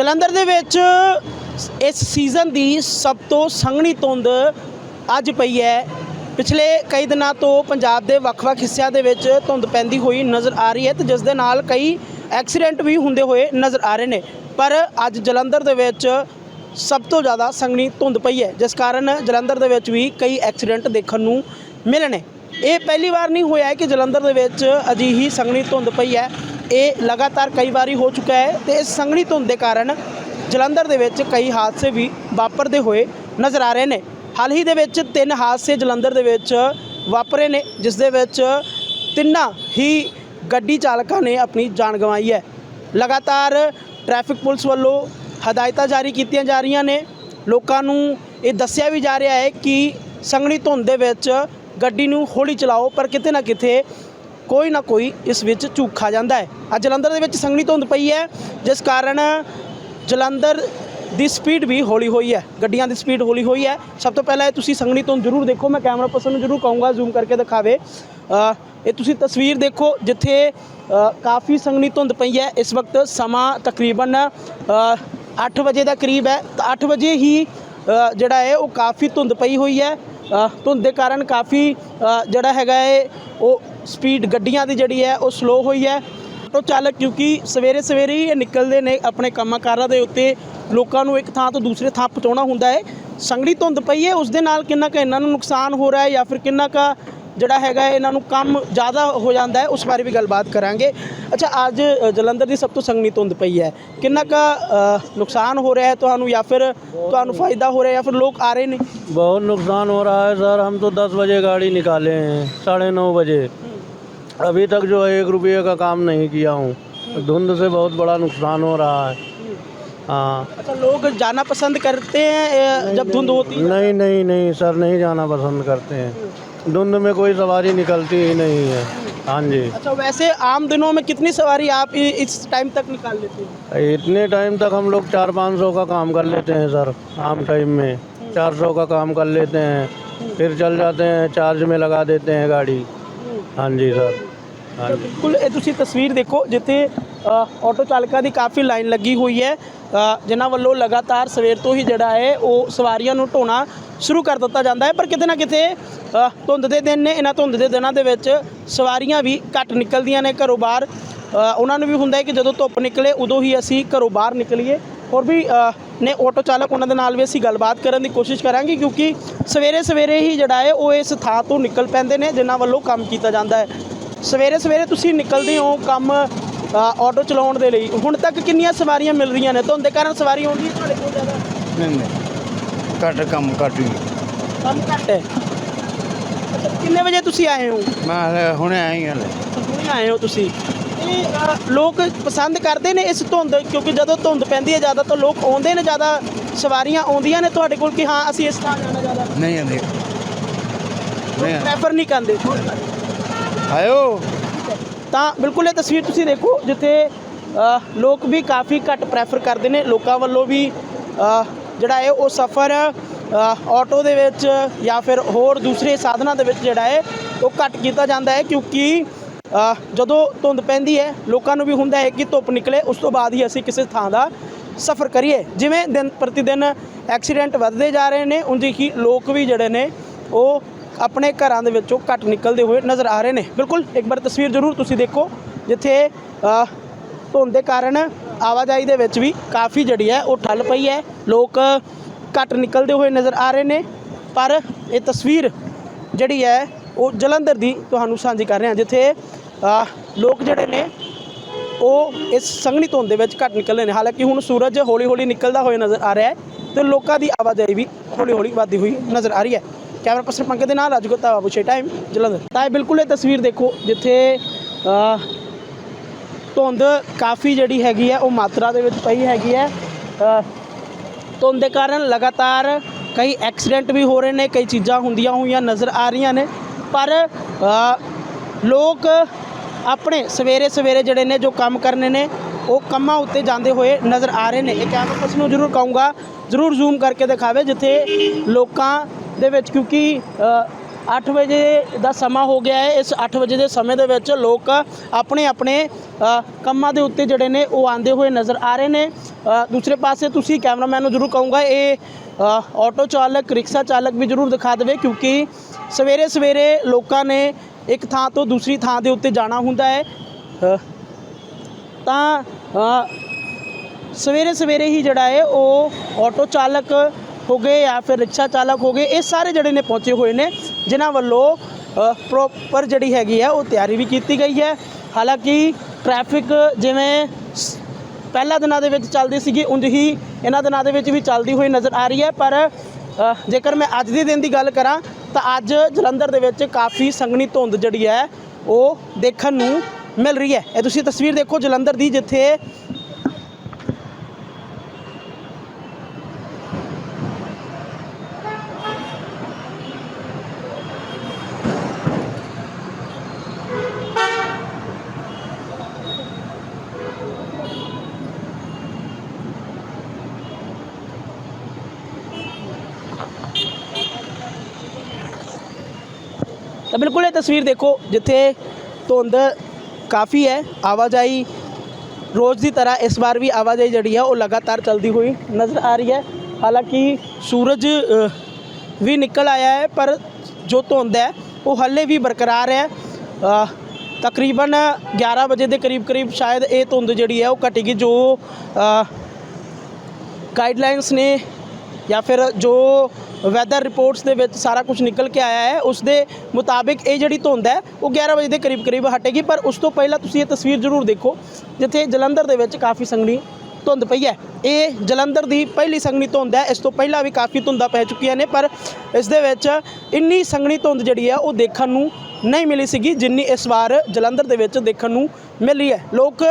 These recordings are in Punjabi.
ਜਲੰਧਰ ਦੇ ਵਿੱਚ ਇਸ ਸੀਜ਼ਨ ਦੀ ਸਭ ਤੋਂ ਸੰਘਣੀ ਧੁੰਦ ਅੱਜ ਪਈ ਹੈ। ਪਿਛਲੇ ਕਈ ਦਿਨਾਂ ਤੋਂ ਪੰਜਾਬ ਦੇ ਵੱਖ-ਵੱਖ ਹਿੱਸਿਆਂ ਦੇ ਵਿੱਚ ਧੁੰਦ ਪੈਂਦੀ ਹੋਈ ਨਜ਼ਰ ਆ ਰਹੀ ਹੈ ਤੇ ਜਿਸ ਦੇ ਨਾਲ ਕਈ ਐਕਸੀਡੈਂਟ ਵੀ ਹੁੰਦੇ ਹੋਏ ਨਜ਼ਰ ਆ ਰਹੇ ਨੇ। ਪਰ ਅੱਜ ਜਲੰਧਰ ਦੇ ਵਿੱਚ ਸਭ ਤੋਂ ਜ਼ਿਆਦਾ ਸੰਘਣੀ ਧੁੰਦ ਪਈ ਹੈ, ਜਿਸ ਕਾਰਨ ਜਲੰਧਰ ਦੇ ਵਿੱਚ ਵੀ ਕਈ ਐਕਸੀਡੈਂਟ ਦੇਖਣ ਨੂੰ ਮਿਲਣੇ ਇਹ ਪਹਿਲੀ ਵਾਰ ਨਹੀਂ ਹੋਇਆ ਕਿ ਜਲੰਧਰ ਦੇ ਵਿੱਚ ਅਜਿਹੀ ਸੰਘਣੀ ਧੁੰਦ ਪਈ ਹੈ। ਇਹ ਲਗਾਤਾਰ ਕਈ ਵਾਰੀ ਹੋ ਚੁੱਕਾ ਹੈ ਤੇ ਇਸ ਸੰਘਣੀ ਧੁੰਦ ਦੇ ਕਾਰਨ ਜਲੰਧਰ ਦੇ ਵਿੱਚ ਕਈ ਹਾਦਸੇ ਵੀ ਵਾਪਰਦੇ ਹੋਏ ਨਜ਼ਰ ਆ ਰਹੇ ਨੇ। ਹਾਲ ਹੀ ਦੇ ਵਿੱਚ ਤਿੰਨ ਹਾਦਸੇ ਜਲੰਧਰ ਦੇ ਵਿੱਚ ਵਾਪਰੇ ਨੇ, ਜਿਸ ਦੇ ਵਿੱਚ ਤਿੰਨਾਂ ਹੀ ਗੱਡੀ ਚਾਲਕਾਂ ਨੇ ਆਪਣੀ ਜਾਨ ਗਵਾਈ ਹੈ। ਲਗਾਤਾਰ ਟ੍ਰੈਫਿਕ ਪੁਲਿਸ ਵੱਲੋਂ ਹਦਾਇਤਾਂ ਜਾਰੀ ਕੀਤੀਆਂ ਜਾ ਰਹੀਆਂ ਨੇ। ਲੋਕਾਂ ਨੂੰ ਇਹ ਦੱਸਿਆ ਵੀ ਜਾ ਰਿਹਾ ਹੈ ਕਿ ਸੰਘਣੀ ਧੁੰਦ ਦੇ ਵਿੱਚ ਗੱਡੀ ਨੂੰ ਹੌਲੀ ਚਲਾਓ, ਪਰ ਕਿਤੇ ਨਾ ਕਿਤੇ ਕੋਈ ਨਾ ਕੋਈ ਇਸ ਵਿੱਚ ਝੂਖਾ ਜਾਂਦਾ ਹੈ। ਅੱਜ ਜਲੰਧਰ ਦੇ ਵਿੱਚ ਸੰਘਣੀ ਧੁੰਦ ਪਈ ਹੈ, ਜਿਸ ਕਾਰਨ ਜਲੰਧਰ ਦੀ ਸਪੀਡ ਵੀ ਹੌਲੀ ਹੋਈ ਹੈ। ਗੱਡੀਆਂ ਦੀ ਸਪੀਡ ਹੌਲੀ ਹੋਈ ਹੈ। ਸਭ ਤੋਂ ਪਹਿਲਾਂ ਇਹ ਤੁਸੀਂ ਸੰਘਣੀ ਧੁੰਦ ਜ਼ਰੂਰ ਦੇਖੋ, ਮੈਂ ਕੈਮਰਾ ਪਰਸਨ ਨੂੰ ਜ਼ਰੂਰ ਕਹੂੰਗਾ, ਜ਼ੂਮ ਕਰਕੇ ਦਿਖਾਵੇ। ਇਹ ਤੁਸੀਂ ਤਸਵੀਰ ਦੇਖੋ, ਜਿੱਥੇ ਕਾਫੀ ਸੰਘਣੀ ਧੁੰਦ ਪਈ ਹੈ। ਇਸ ਵਕਤ ਸਮਾਂ ਤਕਰੀਬਨ 8 ਵਜੇ ਦਾ ਕਰੀਬ ਹੈ। ਤਾਂ 8 ਵਜੇ ਹੀ ਜਿਹੜਾ ਹੈ, ਉਹ ਕਾਫੀ ਧੁੰਦ ਪਈ ਹੋਈ ਹੈ। ਧੁੰਦ ਦੇ ਕਾਰਨ ਕਾਫੀ ਜਿਹੜਾ ਹੈਗਾ ਹੈ, ਉਹ ਸਪੀਡ ਗੱਡੀਆਂ ਦੀ ਜਿਹੜੀ ਹੈ ਉਹ ਸਲੋ ਹੋਈ ਹੈ ਆਟੋ ਚਾਲਕ ਕਿਉਂਕਿ ਸਵੇਰੇ ਸਵੇਰੇ ਹੀ ਇਹ ਨਿਕਲਦੇ ਨੇ ਆਪਣੇ ਕੰਮਾਂ ਕਾਰਾਂ ਦੇ ਉੱਤੇ ਲੋਕਾਂ ਨੂੰ ਇੱਕ ਥਾਂ ਤੋਂ ਦੂਸਰੇ ਥਾਂ ਪਹੁੰਚਾਉਣਾ ਹੁੰਦਾ ਹੈ ਸੰਗੜੀ ਧੁੰਦ ਪਈ ਹੈ ਉਸ ਦੇ ਨਾਲ ਕਿੰਨਾ ਕੁ ਇਹਨਾਂ ਨੂੰ ਨੁਕਸਾਨ ਹੋ ਰਿਹਾ ਹੈ ਜਾਂ ਫਿਰ ਕਿੰਨਾ ਕੁ ਜਿਹੜਾ ਹੈਗਾ ਹੈ ਇਹਨਾਂ ਨੂੰ ਕੰਮ ਜ਼ਿਆਦਾ ਹੋ ਜਾਂਦਾ ਹੈ ਉਸ ਬਾਰੇ ਵੀ ਗੱਲਬਾਤ ਕਰਾਂਗੇ ਅੱਛਾ ਅੱਜ ਅ, ਜਲੰਧਰ ਦੀ ਸਭ ਤੋਂ ਸੰਗਣੀ ਧੁੰਦ ਪਈ ਹੈ ਕਿੰਨਾ ਕੁ ਅ, ਨੁਕਸਾਨ ਹੋ ਰਿਹਾ ਹੈ ਤੁਹਾਨੂੰ ਜਾਂ ਫਿਰ ਤੁਹਾਨੂੰ ਫਾਇਦਾ ਹੋ ਰਿਹਾ ਜਾਂ ਫਿਰ ਲੋਕ ਆ ਰਹੇ ਨੇ बहुत नुकसान हो रहा है सर हम तो दस बजे गाड़ी निकाले हैं साढ़े नौ बजे अभी तक जो है एक रुपये का काम नहीं किया हूँ। धुंध से बहुत बड़ा नुकसान हो रहा है। हाँ। अच्छा लोग जाना पसंद करते हैं जब धुंध होती है? नहीं नहीं नहीं सर नहीं जाना पसंद करते हैं। धुंध में कोई सवारी निकलती ही नहीं है। हाँ जी। अच्छा वैसे आम दिनों में कितनी सवारी आप इस टाइम तक निकाल लेते हैं? इतने टाइम तक हम लोग चार पाँच सौ का काम कर लेते हैं सर आम टाइम में। चार सौ का काम कर लेते हैं। फिर चल जाते हैं चार्ज में लगा देते हैं गाड़ी। हाँ जी सर। ਬਿਲਕੁਲ, ਇਹ ਤੁਸੀਂ ਤਸਵੀਰ ਦੇਖੋ, ਜਿੱਥੇ ਆਟੋ ਚਾਲਕਾਂ ਦੀ ਕਾਫੀ ਲਾਈਨ ਲੱਗੀ ਹੋਈ ਹੈ। ਜਿਨ੍ਹਾਂ ਵੱਲੋਂ ਲਗਾਤਾਰ ਸਵੇਰ ਤੋਂ ਹੀ ਜਿਹੜਾ ਹੈ, ਉਹ ਸਵਾਰੀਆਂ ਨੂੰ ਢੋਣਾ ਸ਼ੁਰੂ ਕਰ ਦਿੱਤਾ ਜਾਂਦਾ ਹੈ। ਪਰ ਕਿਤੇ ਨਾ ਕਿਤੇ ਧੁੰਦ ਦੇ ਦਿਨ ਨੇ, ਇਹਨਾਂ ਧੁੰਦ ਦੇ ਦਿਨਾਂ ਦੇ ਵਿੱਚ ਸਵਾਰੀਆਂ ਵੀ ਘੱਟ ਨਿਕਲਦੀਆਂ ਨੇ ਘਰੋਂ ਬਾਹਰ। ਉਹਨਾਂ ਨੂੰ ਵੀ ਹੁੰਦਾ ਹੈ ਕਿ ਜਦੋਂ ਧੁੱਪ ਨਿਕਲੇ, ਉਦੋਂ ਹੀ ਅਸੀਂ ਘਰੋਂ ਬਾਹਰ ਨਿਕਲੀਏ। ਹੋਰ ਵੀ ਨੇ ਆਟੋ ਚਾਲਕ ਉਹਨਾਂ ਦੇ ਨਾਲ ਵੀ ਅਸੀਂ ਗੱਲਬਾਤ ਕਰਨ ਦੀ ਕੋਸ਼ਿਸ਼ ਕਰਾਂਗੇ, ਕਿਉਂਕਿ ਸਵੇਰੇ ਸਵੇਰੇ ਹੀ ਜਿਹੜਾ ਹੈ, ਉਹ ਇਸ ਥਾਂ ਤੋਂ ਨਿਕਲ ਪੈਂਦੇ ਨੇ, ਜਿਨ੍ਹਾਂ ਵੱਲੋਂ ਕੰਮ ਕੀਤਾ ਜਾਂਦਾ ਹੈ। ਸਵੇਰੇ ਸਵੇਰੇ ਤੁਸੀਂ ਨਿਕਲਦੇ ਹੋ ਕੰਮ ਆਟੋ ਚਲਾਉਣ ਦੇ ਲਈ। ਹੁਣ ਤੱਕ ਕਿੰਨੀਆਂ ਸਵਾਰੀਆਂ ਮਿਲ ਰਹੀਆਂ ਨੇ? ਧੁੰਦ ਦੇ ਕਾਰਨ ਸਵਾਰੀ ਆਉਂਦੀ ਹੈ ਤੁਹਾਡੇ ਕੋਲ ਜ਼ਿਆਦਾ? ਨਹੀਂ ਨਹੀਂ। ਘੱਟ ਕੰਮ ਘੱਟ ਹੀ। ਕੰਮ ਘੱਟ ਹੈ? ਅੱਛਾ, ਕਿੰਨੇ ਵਜੇ ਤੁਸੀਂ ਆਏ ਹੋ? ਮੈਂ ਹਲੇ ਹੁਣੇ ਆਈ ਹਾਂ ਹਲੇ। ਹੁਣੇ ਆਏ ਹੋ ਤੁਸੀਂ। ਇਹ ਅ, ਲੋਕ ਪਸੰਦ ਕਰਦੇ ਨੇ ਇਸ ਧੁੰਦ ਕਿਉਂਕਿ ਜਦੋਂ ਧੁੰਦ ਪੈਂਦੀ ਹੈ ਜ਼ਿਆਦਾ ਤਾਂ ਲੋਕ ਆਉਂਦੇ ਨੇ ਜ਼ਿਆਦਾ ਸਵਾਰੀਆਂ ਆਉਂਦੀਆਂ ਨੇ ਤੁਹਾਡੇ ਕੋਲ ਕਿ ਹਾਂ ਅਸੀਂ ਇਸ ਥਾਂ ਜਾਣਾ ਜ਼ਿਆਦਾ। ਨਹੀਂ ਆਂਦੇ ਨਹੀਂ ਪ੍ਰੈਫਰ ਨਹੀਂ ਕਰਦੇ। ਆਇਓ। ਤਾਂ ਬਿਲਕੁਲ ਇਹ ਤਸਵੀਰ ਤੁਸੀਂ ਦੇਖੋ, ਜਿੱਥੇ ਲੋਕ ਵੀ ਕਾਫੀ ਘੱਟ ਪ੍ਰੈਫਰ ਕਰਦੇ ਨੇ। ਲੋਕਾਂ ਵੱਲੋਂ ਵੀ ਜਿਹੜਾ ਹੈ ਉਹ ਸਫ਼ਰ ਆਟੋ ਦੇ ਵਿੱਚ ਜਾਂ ਫਿਰ ਹੋਰ ਦੂਸਰੇ ਸਾਧਨਾਂ ਦੇ ਵਿੱਚ ਜਿਹੜਾ ਹੈ ਉਹ ਘੱਟ ਕੀਤਾ ਜਾਂਦਾ ਹੈ ਕਿਉਂਕਿ ਜਦੋਂ ਧੁੰਦ ਪੈਂਦੀ ਹੈ, ਲੋਕਾਂ ਨੂੰ ਵੀ ਹੁੰਦਾ ਹੈ ਕਿ ਧੁੱਪ ਨਿਕਲੇ, ਉਸ ਤੋਂ ਬਾਅਦ ਹੀ ਅਸੀਂ ਕਿਸੇ ਥਾਂ ਦਾ ਸਫ਼ਰ ਕਰੀਏ। ਜਿਵੇਂ ਦਿਨ ਪ੍ਰਤੀ ਦਿਨ ਐਕਸੀਡੈਂਟ ਵੱਧਦੇ ਜਾ ਰਹੇ ਨੇ, ਉਂਝ ਹੀ ਲੋਕ ਵੀ ਜਿਹੜੇ ਨੇ, ਉਹ ਆਪਣੇ ਘਰਾਂ ਦੇ ਵਿੱਚੋਂ ਘੱਟ ਨਿਕਲਦੇ ਹੋਏ ਨਜ਼ਰ ਆ ਰਹੇ ਨੇ। ਬਿਲਕੁਲ, ਇੱਕ ਵਾਰ ਤਸਵੀਰ ਜ਼ਰੂਰ ਤੁਸੀਂ ਦੇਖੋ, ਜਿੱਥੇ ਧੁੰਦ ਦੇ ਕਾਰਨ ਆਵਾਜਾਈ ਦੇ ਵਿੱਚ ਵੀ ਕਾਫੀ ਜਿਹੜੀ ਹੈ ਉਹ ਠੱਲ ਪਈ ਹੈ। ਲੋਕ ਘੱਟ ਨਿਕਲਦੇ ਹੋਏ ਨਜ਼ਰ ਆ ਰਹੇ ਨੇ, ਪਰ ਇਹ ਤਸਵੀਰ ਜਿਹੜੀ ਹੈ ਉਹ ਜਲੰਧਰ ਦੀ ਤੁਹਾਨੂੰ ਸਾਂਝੀ ਕਰ ਰਹੇ ਹਾਂ ਜਿੱਥੇ ਲੋਕ ਜਿਹੜੇ ਨੇ, ਉਹ ਇਸ ਸੰਘਣੀ ਧੁੰਦ ਦੇ ਵਿੱਚ ਘੱਟ ਨਿਕਲਦੇ ਨੇ। ਹਾਲਾਂਕਿ ਹੁਣ ਸੂਰਜ ਹੌਲੀ ਹੌਲੀ ਨਿਕਲਦਾ ਹੋਇਆ ਨਜ਼ਰ ਆ ਰਿਹਾ ਹੈ ਤੇ ਲੋਕਾਂ ਦੀ ਆਵਾਜਾਈ ਵੀ ਹੌਲੀ ਹੌਲੀ ਵੱਧਦੀ ਹੋਈ ਨਜ਼ਰ ਆ ਰਹੀ ਹੈ। ਕੈਮਰਾ ਪਰਸਨ ਪੰਕਜ ਦੇ ਨਾਲ ਰਾਜਗੋਤਾ ਬਾਬੂ ਛੇ ਟਾਈਮ ਜਲੰਧਰ। ਤਾਂ ਇਹ ਬਿਲਕੁਲ ਇਹ ਤਸਵੀਰ ਦੇਖੋ, ਜਿੱਥੇ ਧੁੰਦ ਕਾਫੀ ਜਿਹੜੀ ਹੈਗੀ ਹੈ, ਉਹ ਮਾਤਰਾ ਦੇ ਵਿੱਚ ਪਈ ਹੈਗੀ ਹੈ। ਧੁੰਦ ਦੇ ਕਾਰਨ ਲਗਾਤਾਰ ਕਈ ਐਕਸੀਡੈਂਟ ਵੀ ਹੋ ਰਹੇ ਨੇ, ਕਈ ਚੀਜ਼ਾਂ ਹੁੰਦੀਆਂ ਹੋਈਆਂ ਨਜ਼ਰ ਆ ਰਹੀਆਂ ਨੇ। ਪਰ ਲੋਕ ਆਪਣੇ ਸਵੇਰੇ ਸਵੇਰੇ ਜਿਹੜੇ ਨੇ, ਜੋ ਕੰਮ ਕਰਨੇ ਨੇ, ਉਹ ਕੰਮਾਂ ਉੱਤੇ ਜਾਂਦੇ ਹੋਏ ਨਜ਼ਰ ਆ ਰਹੇ ਨੇ। ਇਹ ਕੈਮਰਾ ਪਰਸਨ ਨੂੰ ਜ਼ਰੂਰ ਕਹੂੰਗਾ, ਜ਼ਰੂਰ ਜ਼ੂਮ ਕਰਕੇ ਦਿਖਾਵੇ, ਜਿੱਥੇ ਲੋਕਾਂ ਦੇ ਵਿੱਚ ਕਿਉਂਕਿ ਅ, 8 ਵਜੇ ਦਾ ਸਮਾਂ ਹੋ ਗਿਆ ਹੈ। ਇਸ 8 ਵਜੇ ਦੇ ਸਮੇਂ ਦੇ ਵਿੱਚ ਲੋਕ ਆਪਣੇ ਆਪਣੇ ਕੰਮਾਂ ਦੇ ਉੱਤੇ ਜਿਹੜੇ ਨੇ ਉਹ ਆਂਦੇ ਹੋਏ ਨਜ਼ਰ ਆ ਰਹੇ ਨੇ। ਦੂਸਰੇ ਪਾਸੇ ਤੁਸੀਂ ਕੈਮਰਾਮੈਨ ਨੂੰ ਜ਼ਰੂਰ ਕਹੂੰਗਾ ਇਹ ਆਟੋ ਚਾਲਕ ਰਿਕਸ਼ਾ ਚਾਲਕ ਵੀ ਜ਼ਰੂਰ ਦਿਖਾ ਦੇਵੇ ਕਿਉਂਕਿ ਸਵੇਰੇ ਸਵੇਰੇ ਲੋਕਾਂ ਨੇ ਇੱਕ ਥਾਂ ਤੋਂ ਦੂਸਰੀ ਥਾਂ ਦੇ ਉੱਤੇ ਜਾਣਾ ਹੁੰਦਾ ਹੈ। ਤਾਂ ਸਵੇਰੇ ਸਵੇਰੇ ਹੀ ਜਿਹੜਾ ਹੈ ਉਹ ਆਟੋ ਚਾਲਕ ਹੋ ਗਏ ਜਾਂ ਫਿਰ ਰਿਕਸ਼ਾ ਚਾਲਕ ਹੋ ਗਏ, ਇਹ ਸਾਰੇ ਜਿਹੜੇ ਨੇ ਪਹੁੰਚੇ ਹੋਏ ਨੇ, ਜਿਨ੍ਹਾਂ ਵੱਲੋਂ ਪ੍ਰੋਪਰ ਜਿਹੜੀ ਹੈਗੀ ਹੈ ਉਹ ਤਿਆਰੀ ਵੀ ਕੀਤੀ ਗਈ ਹੈ। ਹਾਲਾਂਕਿ ਟ੍ਰੈਫਿਕ ਜਿਵੇਂ ਸ- ਪਹਿਲਾਂ ਦਿਨਾਂ ਦੇ ਵਿੱਚ ਚੱਲਦੀ ਸੀਗੀ, ਉਂਝ ਹੀ ਇਹਨਾਂ ਦਿਨਾਂ ਦੇ ਵਿੱਚ ਵੀ ਚੱਲਦੀ ਹੋਈ ਨਜ਼ਰ ਆ ਰਹੀ ਹੈ। ਪਰ ਜੇਕਰ ਮੈਂ ਅੱਜ ਦੇ ਦਿਨ ਦੀ ਗੱਲ ਕਰਾਂ, ਤਾਂ ਅੱਜ ਜਲੰਧਰ ਦੇ ਵਿੱਚ ਕਾਫੀ ਸੰਘਣੀ ਧੁੰਦ ਜਿਹੜੀ ਹੈ, ਉਹ ਦੇਖਣ ਨੂੰ ਮਿਲ ਰਹੀ ਹੈ। ਇਹ ਤੁਸੀਂ ਤਸਵੀਰ ਦੇਖੋ ਜਲੰਧਰ ਦੀ, ਜਿੱਥੇ ਬਿਲਕੁਲ ਇਹ ਤਸਵੀਰ ਦੇਖੋ, ਜਿੱਥੇ ਧੁੰਦ ਕਾਫੀ ਹੈ, ਆਵਾਜਾਈ ਰੋਜ਼ ਦੀ ਤਰ੍ਹਾਂ ਇਸ ਵਾਰ ਵੀ ਆਵਾਜਾਈ ਜਿਹੜੀ ਹੈ, ਉਹ ਲਗਾਤਾਰ ਚੱਲਦੀ ਹੋਈ ਨਜ਼ਰ ਆ ਰਹੀ ਹੈ। ਹਾਲਾਂਕਿ ਸੂਰਜ ਵੀ ਨਿਕਲ ਆਇਆ ਹੈ, ਪਰ ਜੋ ਧੁੰਦ ਹੈ, ਉਹ ਹੱਲੇ ਵੀ ਬਰਕਰਾਰ ਹੈ। ਤਕਰੀਬਨ 11 ਵਜੇ ਦੇ ਕਰੀਬ ਕਰੀਬ ਸ਼ਾਇਦ ਇਹ ਧੁੰਦ ਜਿਹੜੀ ਹੈ, ਉਹ ਘਟੇਗੀ, ਜੋ ਗਾਈਡਲਾਈਨਸ ਨੇ ਜਾਂ ਫਿਰ ਜੋ ਵੈਦਰ ਰਿਪੋਰਟਸ ਦੇ ਵਿੱਚ ਸਾਰਾ ਕੁਝ ਨਿਕਲ ਕੇ ਆਇਆ ਹੈ। ਉਸ ਦੇ ਮੁਤਾਬਿਕ ਇਹ ਜਿਹੜੀ ਧੁੰਦ ਹੈ, ਉਹ 11 ਵਜੇ ਦੇ ਕਰੀਬ ਕਰੀਬ ਹਟੇਗੀ, ਪਰ ਉਸ ਤੋਂ ਪਹਿਲਾਂ ਤੁਸੀਂ ਇਹ ਤਸਵੀਰ ਜ਼ਰੂਰ ਦੇਖੋ, ਜਿੱਥੇ ਜਲੰਧਰ ਦੇ ਵਿੱਚ ਕਾਫੀ ਸੰਘਣੀ ਧੁੰਦ ਪਈ ਹੈ। ਇਹ ਜਲੰਧਰ ਦੀ ਪਹਿਲੀ ਸੰਘਣੀ ਧੁੰਦ ਹੈ, ਇਸ ਤੋਂ ਪਹਿਲਾਂ ਵੀ ਕਾਫੀ ਧੁੰਦਾਂ ਪੈ ਚੁੱਕੀਆਂ ਨੇ, ਪਰ ਇਸ ਦੇ ਵਿੱਚ ਇੰਨੀ ਸੰਘਣੀ ਧੁੰਦ ਜਿਹੜੀ ਹੈ, ਉਹ ਦੇਖਣ ਨੂੰ ਨਹੀਂ ਮਿਲੀ ਸੀਗੀ, ਜਿੰਨੀ ਇਸ ਵਾਰ ਜਲੰਧਰ ਦੇ ਵਿੱਚ ਦੇਖਣ ਨੂੰ ਮਿਲੀ ਹੈ। ਲੋਕ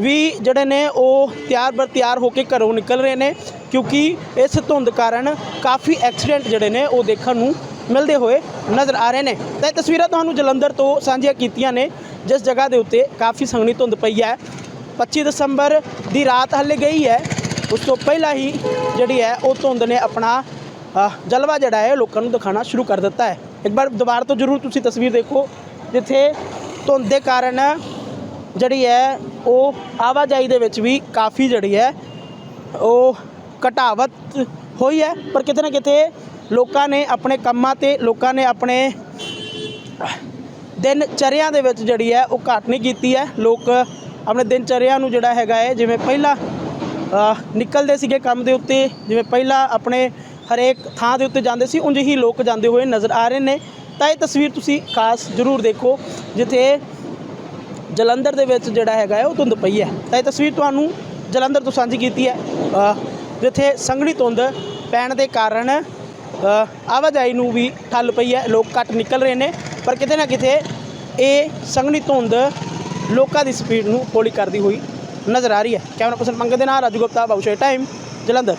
ਵੀ ਜਿਹੜੇ ਨੇ ਉਹ ਤਿਆਰ ਬਰ ਤਿਆਰ ਹੋ ਕੇ ਘਰੋਂ ਨਿਕਲ ਰਹੇ ਨੇ, ਕਿਉਂਕਿ ਇਸ ਧੁੰਦ ਕਾਰਨ ਕਾਫੀ ਐਕਸੀਡੈਂਟ ਜਿਹੜੇ ਨੇ ਉਹ ਦੇਖਣ ਨੂੰ ਮਿਲਦੇ ਹੋਏ ਨਜ਼ਰ ਆ ਰਹੇ ਨੇ। ਤਾਂ ਇਹ ਤਸਵੀਰਾਂ ਤੁਹਾਨੂੰ ਜਲੰਧਰ ਤੋਂ ਸਾਂਝੀਆਂ ਕੀਤੀਆਂ ਨੇ, ਜਿਸ ਜਗ੍ਹਾ ਦੇ ਉੱਤੇ ਕਾਫੀ ਸੰਘਣੀ ਧੁੰਦ ਪਈ ਹੈ। 25 ਦਸੰਬਰ ਦੀ ਰਾਤ ਹੱਲੇ ਗਈ ਹੈ। ਉਸ ਤੋਂ ਪਹਿਲਾਂ ਹੀ ਜਿਹੜੀ ਹੈ ਉਹ ਧੁੰਦ ਨੇ ਆਪਣਾ ਜਲਵਾ ਜਿਹੜਾ ਹੈ ਲੋਕਾਂ ਨੂੰ ਦਿਖਾਉਣਾ ਸ਼ੁਰੂ ਕਰ ਦਿੱਤਾ ਹੈ। ਇੱਕ ਵਾਰ ਦੁਬਾਰਾ ਤੋਂ ਜ਼ਰੂਰ ਤੁਸੀਂ ਤਸਵੀਰ ਦੇਖੋ, ਜਿੱਥੇ ਧੁੰਦ ਦੇ ਕਾਰਨ ਜਿਹੜੀ ਹੈ, ਉਹ ਆਵਾਜਾਈ ਦੇ ਵਿੱਚ ਵੀ ਕਾਫੀ ਜਿਹੜੀ ਹੈ, ਉਹ ਘਟਾਵਤ ਹੋਈ ਹੈ। ਪਰ ਕਿਤੇ ਨਾ ਕਿਤੇ ਲੋਕਾਂ ਨੇ ਆਪਣੇ ਕੰਮਾਂ ਤੇ, ਲੋਕਾਂ ਨੇ ਆਪਣੇ ਦਿਨ ਚਰਿਆਂ ਦੇ ਵਿੱਚ ਜਿਹੜੀ ਹੈ, ਉਹ ਘਾਟ ਨਹੀਂ ਕੀਤੀ ਹੈ। ਲੋਕ ਆਪਣੇ ਦਿਨ ਚਰਿਆਂ ਨੂੰ ਜਿਹੜਾ ਹੈਗਾ ਹੈ, ਜਿਵੇਂ ਪਹਿਲਾਂ ਨਿਕਲਦੇ ਸੀਗੇ ਕੰਮ ਦੇ ਉੱਤੇ, ਜਿਵੇਂ ਪਹਿਲਾਂ ਆਪਣੇ ਹਰੇਕ ਥਾਂ ਦੇ ਉੱਤੇ ਜਾਂਦੇ ਸੀ, ਉਂਝ ਹੀ ਲੋਕ ਜਾਂਦੇ ਹੋਏ ਨਜ਼ਰ ਆ ਰਹੇ ਨੇ। ਤਾਂ ਇਹ ਤਸਵੀਰ ਤੁਸੀਂ ਖਾਸ ਜ਼ਰੂਰ ਦੇਖੋ, ਜਿੱਥੇ ਜਲੰਧਰ ਦੇ ਵਿੱਚ ਜਿਹੜਾ ਹੈਗਾ ਉਹ ਧੁੰਦ ਪਈ ਹੈ। ਤਾਂ ਇਹ ਤਸਵੀਰ ਤੁਹਾਨੂੰ ਜਲੰਧਰ ਤੋਂ ਸਾਂਝੀ ਕੀਤੀ ਹੈ। ਜਿੱਥੇ ਸੰਘਣੀ ਧੁੰਦ ਪੈਣ ਦੇ ਕਾਰਨ ਆਵਾਜਾਈ ਨੂੰ ਵੀ ਠੱਲ ਪਈ ਹੈ, ਲੋਕ ਘੱਟ ਨਿਕਲ ਰਹੇ ਨੇ। ਪਰ ਕਿਤੇ ਨਾ ਕਿਤੇ ਇਹ ਸੰਘਣੀ ਧੁੰਦ ਲੋਕਾਂ ਦੀ ਸਪੀਡ ਨੂੰ ਹੌਲੀ ਕਰਦੀ ਹੋਈ ਨਜ਼ਰ ਆ ਰਹੀ ਹੈ। ਕੈਮਰਾ ਪਰਸਨ ਮੰਗੇ ਦੇ ਨਾਲ, ਰਾਜੂ ਗੁਪਤਾ ਬਾਬੂਸ਼ਾਹੀ ਟਾਈਮ, ਜਲੰਧਰ।